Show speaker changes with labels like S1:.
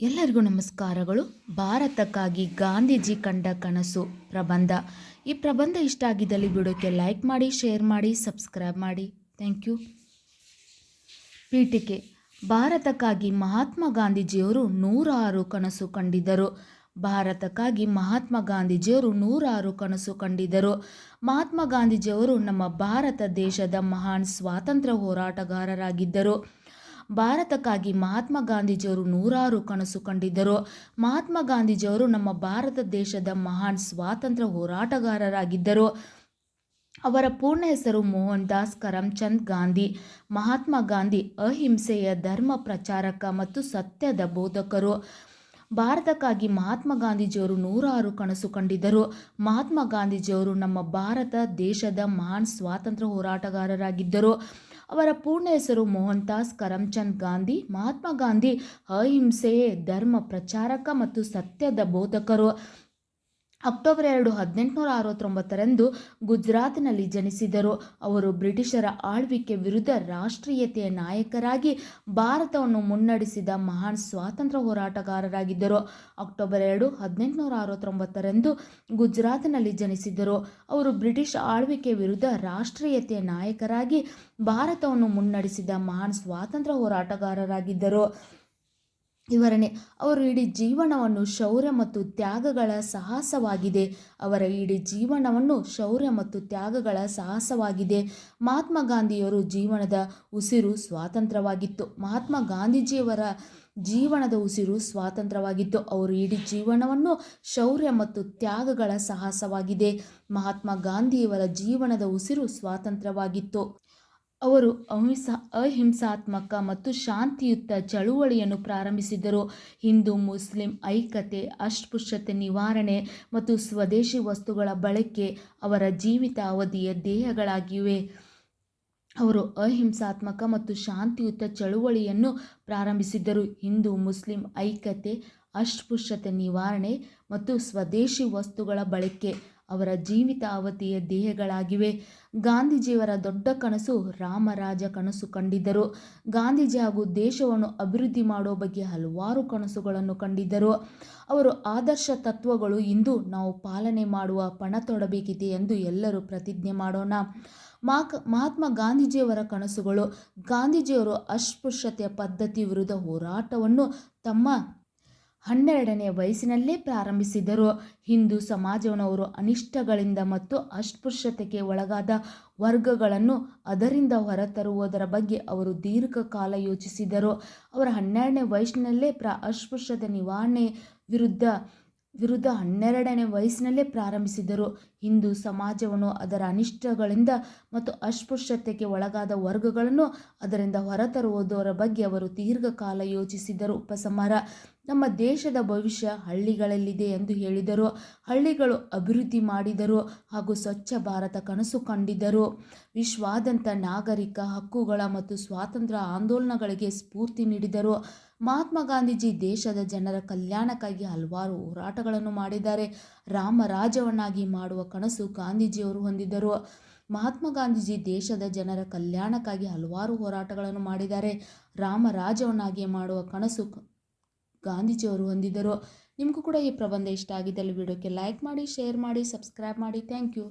S1: ಎಲ್ಲರಿಗೂ ನಮಸ್ಕಾರಗಳು. ಭಾರತಕ್ಕಾಗಿ ಗಾಂಧೀಜಿ ಕಂಡ ಕನಸು ಪ್ರಬಂಧ. ಈ ಪ್ರಬಂಧ ಇಷ್ಟ ಆಗಿದ್ದಲ್ಲಿ ವಿಡಿಯೋಕ್ಕೆ ಲೈಕ್ ಮಾಡಿ, ಶೇರ್ ಮಾಡಿ, ಸಬ್ಸ್ಕ್ರೈಬ್ ಮಾಡಿ. Thank you. ಪೀಠಿಕೆ. ಭಾರತಕ್ಕಾಗಿ ಮಹಾತ್ಮ ಗಾಂಧೀಜಿಯವರು ನೂರಾರು ಕನಸು ಕಂಡಿದ್ದರು. ಭಾರತಕ್ಕಾಗಿ ಮಹಾತ್ಮ ಗಾಂಧೀಜಿಯವರು ನೂರಾರು ಕನಸು ಕಂಡಿದ್ದರು. ಮಹಾತ್ಮ ಗಾಂಧೀಜಿಯವರು ನಮ್ಮ ಭಾರತ ದೇಶದ ಮಹಾನ್ ಸ್ವಾತಂತ್ರ್ಯ ಹೋರಾಟಗಾರರಾಗಿದ್ದರು. ಭಾರತಕ್ಕಾಗಿ ಮಹಾತ್ಮ ಗಾಂಧೀಜಿಯವರು ನೂರಾರು ಕನಸು ಕಂಡಿದ್ದರು. ಮಹಾತ್ಮ ಗಾಂಧೀಜಿಯವರು ನಮ್ಮ ಭಾರತ ದೇಶದ ಮಹಾನ್ ಸ್ವಾತಂತ್ರ್ಯ ಹೋರಾಟಗಾರರಾಗಿದ್ದರು. ಅವರ ಪೂರ್ಣ ಹೆಸರು ಮೋಹನ್ ದಾಸ್ ಕರಮ್ಚಂದ್ ಗಾಂಧಿ. ಮಹಾತ್ಮ ಗಾಂಧಿ ಅಹಿಂಸೆಯ ಧರ್ಮ ಪ್ರಚಾರಕ ಮತ್ತು ಸತ್ಯದ ಬೋಧಕರು. ಭಾರತಕ್ಕಾಗಿ ಮಹಾತ್ಮ ಗಾಂಧೀಜಿಯವರು ನೂರಾರು ಕನಸು ಕಂಡಿದ್ದರು. ಮಹಾತ್ಮ ಗಾಂಧೀಜಿಯವರು ನಮ್ಮ ಭಾರತ ದೇಶದ ಮಹಾನ್ ಸ್ವಾತಂತ್ರ್ಯ ಹೋರಾಟಗಾರರಾಗಿದ್ದರು. ಅವರ ಪೂರ್ಣ ಹೆಸರು ಮೋಹನ್ ದಾಸ್ ಕರಮ್ಚಂದ್ ಗಾಂಧಿ, ಮಹಾತ್ಮ ಗಾಂಧಿ ಅಹಿಂಸೆಯೇ ಧರ್ಮ ಪ್ರಚಾರಕ ಮತ್ತು ಸತ್ಯದ ಬೋಧಕರು. ಅಕ್ಟೋಬರ್ ಎರಡು ಹದಿನೆಂಟುನೂರ ಅರವತ್ತೊಂಬತ್ತರಂದು ಗುಜರಾತ್ನಲ್ಲಿ ಜನಿಸಿದರು. ಅವರು ಬ್ರಿಟಿಷರ ಆಳ್ವಿಕೆ ವಿರುದ್ಧ ರಾಷ್ಟ್ರೀಯತೆಯ ನಾಯಕರಾಗಿ ಭಾರತವನ್ನು ಮುನ್ನಡೆಸಿದ ಮಹಾನ್ ಸ್ವಾತಂತ್ರ್ಯ ಹೋರಾಟಗಾರರಾಗಿದ್ದರು. ಅಕ್ಟೋಬರ್ ಎರಡು ಹದಿನೆಂಟುನೂರ ಅರವತ್ತೊಂಬತ್ತರಂದು ಗುಜರಾತ್ನಲ್ಲಿ ಜನಿಸಿದರು. ಅವರು ಬ್ರಿಟಿಷ್ ಆಳ್ವಿಕೆ ವಿರುದ್ಧ ರಾಷ್ಟ್ರೀಯತೆಯ ನಾಯಕರಾಗಿ ಭಾರತವನ್ನು ಮುನ್ನಡೆಸಿದ ಮಹಾನ್ ಸ್ವಾತಂತ್ರ್ಯ ಹೋರಾಟಗಾರರಾಗಿದ್ದರು. ಇವರನೇ ಅವರು ಇಡೀ ಜೀವನವನ್ನು ಶೌರ್ಯ ಮತ್ತು ತ್ಯಾಗಗಳ ಸಾಹಸವಾಗಿದೆ. ಅವರ ಇಡೀ ಜೀವನವನ್ನು ಶೌರ್ಯ ಮತ್ತು ತ್ಯಾಗಗಳ ಸಾಹಸವಾಗಿದೆ. ಮಹಾತ್ಮ ಗಾಂಧಿಯವರು ಜೀವನದ ಉಸಿರು ಸ್ವಾತಂತ್ರ್ಯವಾಗಿತ್ತು. ಮಹಾತ್ಮ ಗಾಂಧೀಜಿಯವರ ಜೀವನದ ಉಸಿರು ಸ್ವಾತಂತ್ರ್ಯವಾಗಿತ್ತು. ಅವರು ಇಡೀ ಜೀವನವನ್ನು ಶೌರ್ಯ ಮತ್ತು ತ್ಯಾಗಗಳ ಸಾಹಸವಾಗಿದೆ. ಮಹಾತ್ಮ ಗಾಂಧಿಯವರ ಜೀವನದ ಉಸಿರು ಸ್ವಾತಂತ್ರ್ಯವಾಗಿತ್ತು. ಅವರು ಅಹಿಂಸ, ಅಹಿಂಸಾತ್ಮಕ ಮತ್ತು ಶಾಂತಿಯುತ ಚಳುವಳಿಯನ್ನು ಪ್ರಾರಂಭಿಸಿದರು. ಹಿಂದೂ, ಮುಸ್ಲಿಂ ಐಕ್ಯತೆ, ಅಸ್ಪೃಶ್ಯತೆ ನಿವಾರಣೆ ಮತ್ತು ಸ್ವದೇಶಿ ವಸ್ತುಗಳ ಬಳಕೆ ಅವರ ಜೀವಿತ ಅವಧಿಯ ದೇಹಗಳಾಗಿವೆ. ಅವರು ಅಹಿಂಸಾತ್ಮಕ ಮತ್ತು ಶಾಂತಿಯುತ ಚಳುವಳಿಯನ್ನು ಪ್ರಾರಂಭಿಸಿದ್ದರು ಹಿಂದೂ, ಮುಸ್ಲಿಂ ಐಕ್ಯತೆ, ಅಸ್ಪೃಶ್ಯತೆ ನಿವಾರಣೆ ಮತ್ತು ಸ್ವದೇಶಿ ವಸ್ತುಗಳ ಬಳಕೆ ಅವರ ಜೀವಿತ ಅವಧಿಯ ಧ್ಯೇಯಗಳಾಗಿವೆ ಗಾಂಧೀಜಿಯವರ ದೊಡ್ಡ ಕನಸು ರಾಮರಾಜ ಕನಸು ಕಂಡಿದ್ದರು. ಗಾಂಧೀಜಿ ಹಾಗೂ ದೇಶವನ್ನು ಅಭಿವೃದ್ಧಿ ಮಾಡುವ ಬಗ್ಗೆ ಹಲವಾರು ಕನಸುಗಳನ್ನು ಕಂಡಿದ್ದರು. ಅವರು ಆದರ್ಶ ತತ್ವಗಳು ಇಂದು ನಾವು ಪಾಲನೆ ಮಾಡುವ ಪಣ ತೊಡಬೇಕಿದೆ ಎಂದು ಎಲ್ಲರೂ ಪ್ರತಿಜ್ಞೆ ಮಾಡೋಣ. ಮಾಕ್, ಮಹಾತ್ಮ ಗಾಂಧೀಜಿಯವರ ಕನಸುಗಳು, ಗಾಂಧೀಜಿಯವರು ಅಸ್ಪೃಶ್ಯತೆಯ ಪದ್ಧತಿ ವಿರುದ್ಧ ಹೋರಾಟವನ್ನು ತಮ್ಮ ಹನ್ನೆರಡನೇ ವಯಸ್ಸಿನಲ್ಲೇ ಪ್ರಾರಂಭಿಸಿದರು. ಹಿಂದೂ ಸಮಾಜವನ್ನು ಅವರು ಅನಿಷ್ಟಗಳಿಂದ ಮತ್ತು ಅಸ್ಪೃಶ್ಯತೆಗೆ ಒಳಗಾದ ವರ್ಗಗಳನ್ನು ಅದರಿಂದ ಹೊರತರುವುದರ ಬಗ್ಗೆ ಅವರು ದೀರ್ಘಕಾಲ ಯೋಚಿಸಿದರು. ಅವರ ಹನ್ನೆರಡನೇ ವಯಸ್ಸಿನಲ್ಲೇ ಪ್ರ, ಅಸ್ಪೃಶ್ಯತೆ ನಿವಾರಣೆ ವಿರುದ್ಧ ವಿರುದ್ಧ ಹನ್ನೆರಡನೇ ವಯಸ್ಸಿನಲ್ಲೇ ಪ್ರಾರಂಭಿಸಿದರು ಹಿಂದೂ ಸಮಾಜವನ್ನು ಅದರ ಅನಿಷ್ಟಗಳಿಂದ ಮತ್ತು ಅಸ್ಪೃಶ್ಯತೆಗೆ ಒಳಗಾದ ವರ್ಗಗಳನ್ನು ಅದರಿಂದ ಹೊರತರುವುದರ ಬಗ್ಗೆ ಅವರು ದೀರ್ಘಕಾಲ ಯೋಚಿಸಿದರು ಉಪಸಂಹಾರ, ನಮ್ಮ ದೇಶದ ಭವಿಷ್ಯ ಹಳ್ಳಿಗಳಲ್ಲಿದೆ ಎಂದು ಹೇಳಿದರು. ಹಳ್ಳಿಗಳು ಅಭಿವೃದ್ಧಿ ಮಾಡಿದರು ಹಾಗೂ ಸ್ವಚ್ಛ ಭಾರತ ಕನಸು ಕಂಡಿದ್ದರು. ವಿಶ್ವಾದ್ಯಂತ ನಾಗರಿಕ ಹಕ್ಕುಗಳ ಮತ್ತು ಸ್ವಾತಂತ್ರ್ಯ ಆಂದೋಲನಗಳಿಗೆ ಸ್ಫೂರ್ತಿ ನೀಡಿದರು. ಮಹಾತ್ಮ ಗಾಂಧೀಜಿ ದೇಶದ ಜನರ ಕಲ್ಯಾಣಕ್ಕಾಗಿ ಹಲವಾರು ಹೋರಾಟಗಳನ್ನು ಮಾಡಿದ್ದಾರೆ. ರಾಮರಾಜ್ಯವನ್ನಾಗಿ ಮಾಡುವ ಕನಸು ಗಾಂಧೀಜಿಯವರು ಹೊಂದಿದ್ದರು. ಮಹಾತ್ಮ ಗಾಂಧೀಜಿ ದೇಶದ ಜನರ ಕಲ್ಯಾಣಕ್ಕಾಗಿ ಹಲವಾರು ಹೋರಾಟಗಳನ್ನು ಮಾಡಿದ್ದಾರೆ. ರಾಮರಾಜ್ಯವನ್ನಾಗಿ ಮಾಡುವ ಕನಸು ಗಾಂಧೀಜಿಯವರು ಹೊಂದಿದ್ದರು. ನಿಮಗೂ ಕೂಡ ಈ ಪ್ರಬಂಧ ಇಷ್ಟ ಆಗಿದ್ದಲ್ಲಿ ವಿಡಿಯೋಕ್ಕೆ ಲೈಕ್ ಮಾಡಿ ಶೇರ್ ಮಾಡಿ ಸಬ್ಸ್ಕ್ರೈಬ್ ಮಾಡಿ. Thank you